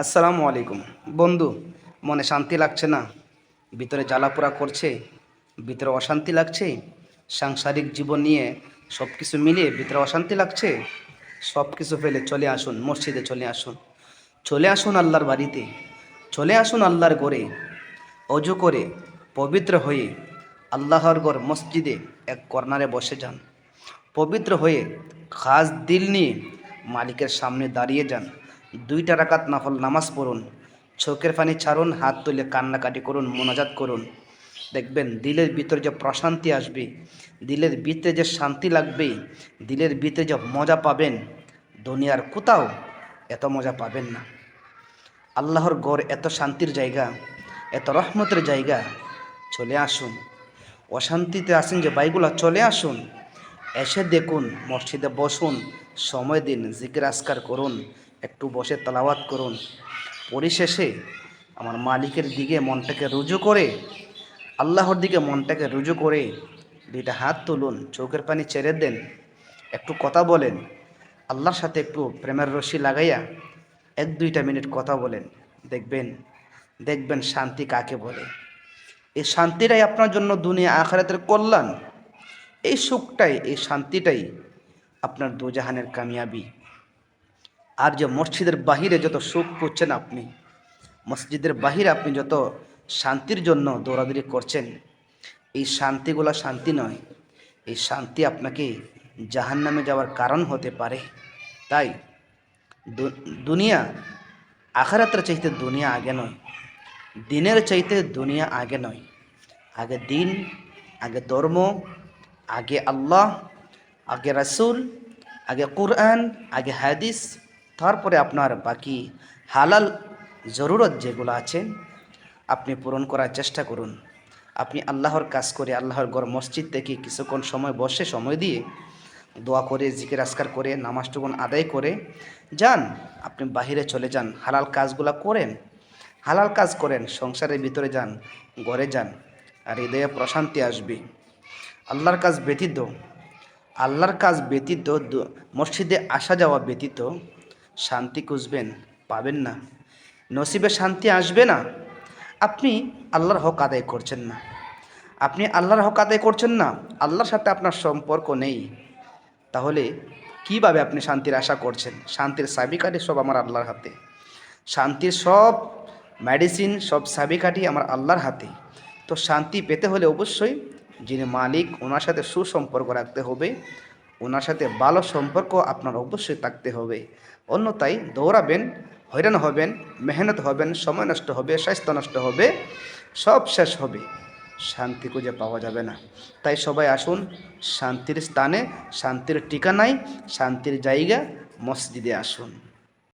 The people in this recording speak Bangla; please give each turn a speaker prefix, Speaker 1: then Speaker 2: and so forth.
Speaker 1: আসসালামু আলাইকুম। বন্ধু, মনে শান্তি লাগছে না? ভিতরে জ্বালাপোড়া করছে, ভিতরে অশান্তি লাগছে? সাংসারিক জীবন নিয়ে সব কিছু মিলিয়ে ভিতরে অশান্তি লাগছে? সব কিছু ফেলে চলে আসুন, মসজিদে চলে আসুন। চলে আসুন আল্লাহর বাড়িতে। চলে আসুন আল্লাহর ঘরে। অজু করে পবিত্র হয়ে আল্লাহর ঘর মসজিদে এক কর্নারে বসে যান। পবিত্র হয়ে খাস দিল নিয়ে মালিকের সামনে দাঁড়িয়ে যান। দুইটা রাকাত নফল নামাজ পড়ুন, চোখের পানি ছাড়ুন, হাত তুলে কান্নাকাটি করুন, মোনাজাত করুন। দেখবেন দিলের ভিতরে যে প্রশান্তি আসবে, দিলের ভিতরে যে শান্তি লাগবে, দিলের ভিতরে যে মজা পাবেন, দুনিয়ার কোথাও এত মজা পাবেন না। আল্লাহর গড় এত শান্তির জায়গা, এত রহমতের জায়গা, চলে আসুন। অশান্তিতে আসেন যে বাইগুলা চলে আসুন। এসে দেখুন, মসজিদে বসুন, সময় দিন, জিকির আসকার করুন একটু বসে তালাওয়াত করুন। পরিশেষে আমার মালিকের দিকে মনটাকে রুজু করে, আল্লাহর দিকে মনটাকে রুজু করে দুইটা হাত তুলুন, চোখের পানি ছেড়ে দেন। একটু কথা বলেন, আল্লাহর সাথে একটু প্রেমের রশি লাগাইয়া এক দুইটা মিনিট কথা বলেন। দেখবেন দেখবেন শান্তি কাকে বলে। এই শান্তিটাই আপনার জন্য দুনিয়া আখারাতের কল্যাণ। এই সুখটাই, এই শান্তিটাই আপনার দুজাহানের কামিয়াবি। আর যে মসজিদের বাহিরে যত সুখ করছেন আপনি, মসজিদের বাহিরে আপনি যত শান্তির জন্য দৌড়াদৌড়ি করছেন, এই শান্তিগুলো শান্তি নয়। এই শান্তি আপনাকে জাহান নামে যাওয়ার কারণ হতে পারে। তাই দুনিয়া আখারাতের চাইতে দুনিয়া আগে নয়, দিনের চাইতে দুনিয়া আগে নয়। আগে দিন, আগে ধর্ম, আগে আল্লাহ, আগে রাসূল, আগে কোরআন, আগে হাদিস তারপরে আপনার বাকি হালাল জরুরত যেগুলো আছে, আপনি পূরণ করার চেষ্টা করুন। আপনি আল্লাহর কাজ করে, আল্লাহর গড় মসজিদ থেকে কিছুক্ষণ সময় বসে সময় দিয়ে দোয়া করে, জিকির আসকার করে, নামাজটুকুন আদায় করে যান, আপনি বাহিরে চলে যান, হালাল কাজগুলো করেন। হালাল কাজ করেন, সংসারের ভিতরে যান, ঘরে যান আর হৃদয়ে প্রশান্তি আসবে। আল্লাহর কাজ ব্যতীত, আল্লাহর কাজ ব্যতীত, মসজিদে আসা যাওয়া ব্যতীত শান্তি খুঁজবেন, পাবেন না। নসিবে শান্তি আসবে না। আপনি আল্লাহর হক আদায় করছেন না। আপনি আল্লাহর হক আদায় করছেন না, আল্লাহর সাথে আপনার সম্পর্ক নেই। তাহলে কীভাবে আপনি শান্তির আশা করছেন? শান্তির চাবিকাঠি সব আমার আল্লাহর হাতে। শান্তির সব মেডিসিন সব চাবিকাঠি আমার আল্লাহর হাতে। তো শান্তি পেতে হলে অবশ্যই যিনি মালিক, ওনার সাথে সুসম্পর্ক রাখতে হবে। ওনার সাথে ভালো সম্পর্ক আপনার অবশ্যই থাকতে হবে। অন্যথায় দৌড়াবেন, হয়রান হবেন, মেহনত হবেন, সময় নষ্ট হবে, স্বাস্থ্য নষ্ট হবে, সব শেষ হবে। শান্তি খুঁজে পাওয়া যাবে না। তাই সবাই আসুন, শান্তির স্থানে, শান্তির ঠিকানায়, শান্তির জায়গা, মসজিদে আসুন।